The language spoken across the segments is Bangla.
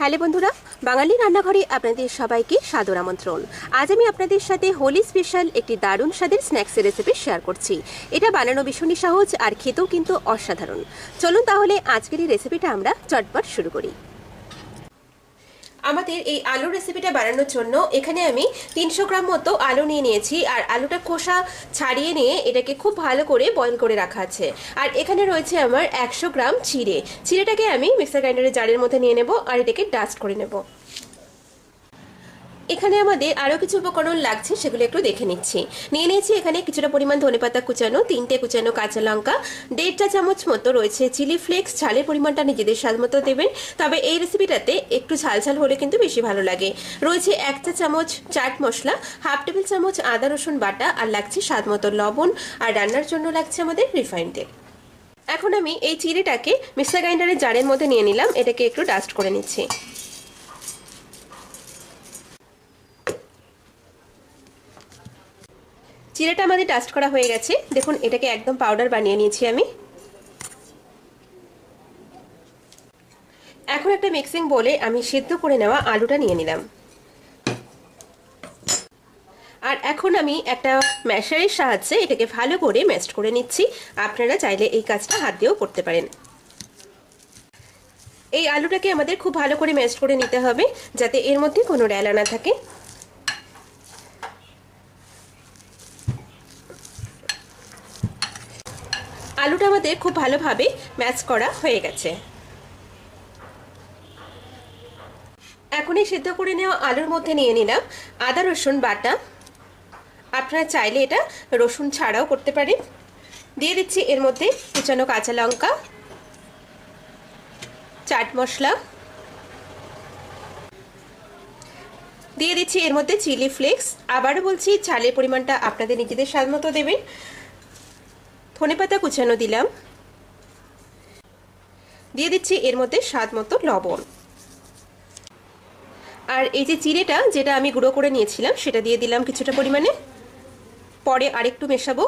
হ্যালো বন্ধুরা, বাঙালি রান্নাঘরে আপনাদের সবাইকে সাদর আমন্ত্রণ। আজ আমি আপনাদের সাথে হোলি স্পেশাল একটি দারুণ স্বাদের স্ন্যাক্সের রেসিপি শেয়ার করছি। এটা বানানো ভীষণই সহজ আর খেতেও কিন্তু অসাধারণ। চলুন তাহলে আজকের এই রেসিপিটা আমরা চটপট শুরু করি। আমাদের এই আলু রেসিপিটা বানানোর জন্য এখানে আমি তিনশো গ্রাম মতো আলু নিয়ে নিয়েছি। আর আলুটা খোসা ছাড়িয়ে নিয়ে এটাকে খুব ভালো করে বয়ল করে রাখা আছে। আর এখানে রয়েছে আমার একশো গ্রাম চিড়ে। চিড়েটাকে আমি মিক্সার গ্রাইন্ডারের জারের মধ্যে নিয়ে নেব আর এটাকে ডাস্ট করে নেব। এখানে আমাদের আরও কিছু উপকরণ লাগছে, সেগুলো একটু দেখে নিচ্ছি। নিয়ে নিয়েছি এখানে কিছুটা পরিমাণ ধনেপাতা কুচানো, তিনটে কুচানো কাঁচা লঙ্কা দেড় চা চামচ মতো রয়েছে চিলি ফ্লেক্স, ঝালের পরিমাণটা নিজেদের স্বাদ মতো দেবেন। তবে এই রেসিপিটাতে একটু ঝাল ঝাল হলে কিন্তু বেশি ভালো লাগে। রয়েছে এক চা চামচ চাট মশলা, হাফ টেবিল চামচ আদা, রসুন বাটা আর লাগছে স্বাদ মতো লবণ। আর রান্নার জন্য লাগছে আমাদের রিফাইন তেল। এখন আমি এই চিড়েটাকে মিক্সার গ্রাইন্ডারের জারের মধ্যে নিয়ে নিলাম, এটাকে একটু ডাস্ট করে নিচ্ছি। চিড়েটা আমাদের ডাস্ট করা হয়ে গেছে। দেখুন, এটাকে একদম পাউডার বানিয়ে নিয়েছি আমি। এখন একটা মিক্সিং বলে আমি সিদ্ধ করে নেওয়া আলুটা নিয়ে নিলাম। আর এখন আমি একটা ম্যাশারের সাহায্যে এটাকে ভালো করে ম্যাস্ট করে নিচ্ছি। আপনারা চাইলে এই কাজটা হাত দিয়েও করতে পারেন। এই আলুটাকে আমাদের খুব ভালো করে ম্যাস্ট করে নিতে হবে, যাতে এর মধ্যে কোনো ডেলা না থাকে। আলুটা আমাদের খুব ভালোভাবে ম্যাচ করা হয়ে গেছে। এখনই সিদ্ধ করে নেওয়া আলুর মধ্যে নিয়ে নিলাম আদা, রসুন বাটা। আপনারা চাইলে এটা রসুন ছাড়াও করতে পারেন। দিয়ে দিচ্ছি এর মধ্যে কুচানো কাঁচা লঙ্কা, চাট মশলা। দিয়ে দিচ্ছি এর মধ্যে চিলি ফ্লেক্স। আবারও বলছি, চালের পরিমাণটা আপনাদের নিজেদের স্বাদ মতো দেবেন। ধনেপাতা কুচানো দিলাম। দিয়ে দিচ্ছি এর মধ্যে স্বাদ মতো লবণ। আর এই যে চিড়েটা, যেটা আমি গুঁড়ো করে নিয়েছিলাম, সেটা দিয়ে দিলাম কিছুটা পরিমাণে। পরে আরেকটু মেশাবো।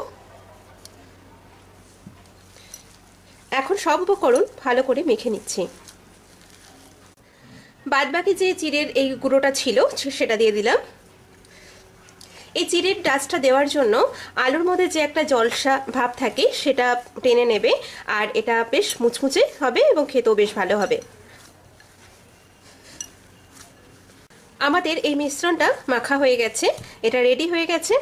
এখন সব উপকরণ ভালো করে মেখে নিচ্ছি। বাদ বাকি যে চিড়ের এই গুঁড়োটা ছিল সেটা দিয়ে দিলাম। এই চিড়ের ডাস্টটা দেওয়ার জন্য আলুর মধ্যে যে একটা জলসা ভাব থাকে, সেটা টেনে নেবে। আর এটা বেশ মুচমুচে হবে এবং খেতেও বেশ ভালো হবে। আমাদের এই মিশ্রণটা মাখা হয়ে গেছে। এটা রেডি হয়ে গেছে।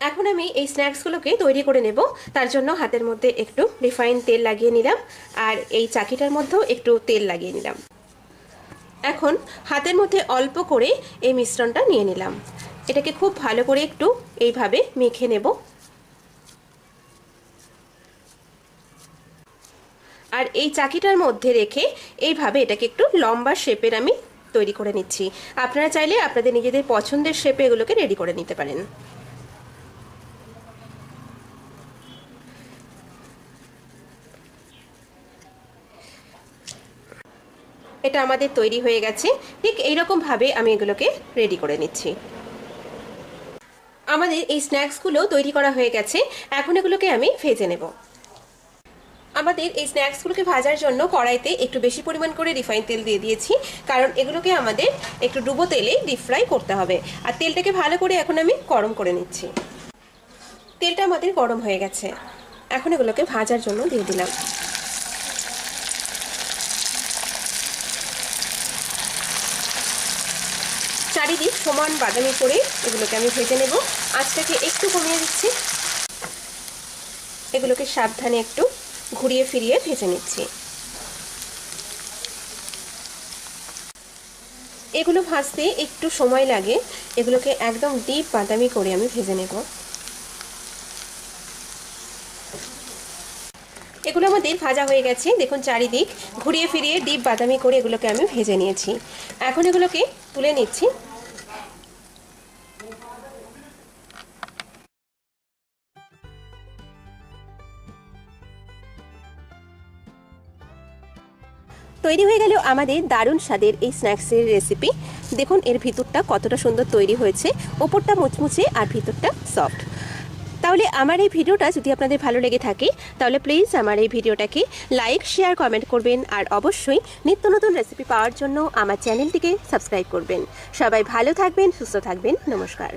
এখন আমি এই স্ন্যাক্সগুলোকে তৈরি করে নেব। তার জন্য হাতের মধ্যে একটু রিফাইন তেল লাগিয়ে নিলাম। আর এই চাকিটার মধ্যেও একটু তেল লাগিয়ে নিলাম। এখন হাতের মধ্যে অল্প করে এই মিশ্রণটা নিয়ে নিলাম। এটাকে খুব ভালো করে একটু এইভাবে মেখে নেব। আর এই চাকিটার মধ্যে রেখে এইভাবে এটাকে একটু লম্বা শেপের আমি তৈরি করে নিচ্ছি। আপনারা চাইলে আপনাদের নিজেদের পছন্দের শেপে এগুলোকে রেডি করে নিতে পারেন। এটা আমাদের তৈরি হয়ে গেছে। ঠিক এইরকমভাবে আমি এগুলোকে রেডি করে নিচ্ছি। আমাদের এই স্ন্যাক্সগুলো তৈরি করা হয়ে গেছে। এখন এগুলোকে আমি ভেজে নেব। আমাদের এই স্ন্যাক্সগুলোকে ভাজার জন্য কড়াইতে একটু বেশি পরিমাণ করে রিফাইন তেল দিয়ে দিয়েছি। কারণ এগুলোকে আমাদের একটু ডুবো তেলে ডিপ ফ্রাই করতে হবে। আর তেলটাকে ভালো করে এখন আমি গরম করে নিচ্ছি। তেলটা আমাদের গরম হয়ে গেছে। এখন এগুলোকে ভাজার জন্য দিয়ে দিলাম। চারিদিক সমান বাদামি করে এগুলোকে আমি ভেজে নেব। আঁচটাকে একটু কমিয়ে দিচ্ছি। এগুলোকে সাবধানে একটু ঘুরিয়ে ফিরিয়ে ভেজে নিচ্ছি। এগুলো ভাজতে একটু সময় লাগে। এগুলোকে একদম ডিপ বাদামি করে আমি ভেজে নেব। এগুলো আমাদের ভাজা হয়ে গেছে। দেখুন চারিদিক ঘুরিয়ে ফিরিয়ে ডিপ বাদামি করে এগুলোকে আমি ভেজে নিয়েছি। এখন এগুলোকে তুলে নিচ্ছি। তৈরি হয়ে গেল আমাদের দারুণ স্বাদের এই স্ন্যাক্সের রেসিপি দেখুন, এর ভিতরটা কতটা সুন্দর তৈরি হয়েছে। ওপরটা মুচমুচে আর ভিতরটা সফট তাহলে আমার এই ভিডিওটা যদি আপনাদের ভালো লেগে থাকে, তাহলে প্লিজ আমার এই ভিডিওটাকে লাইক শেয়ার কমেন্ট করবেন। আর অবশ্যই নিত্য নতুন রেসিপি পাওয়ার জন্য আমার চ্যানেলটিকে সাবস্ক্রাইব করবেন। সবাই ভালো থাকবেন, সুস্থ থাকবেন। নমস্কার।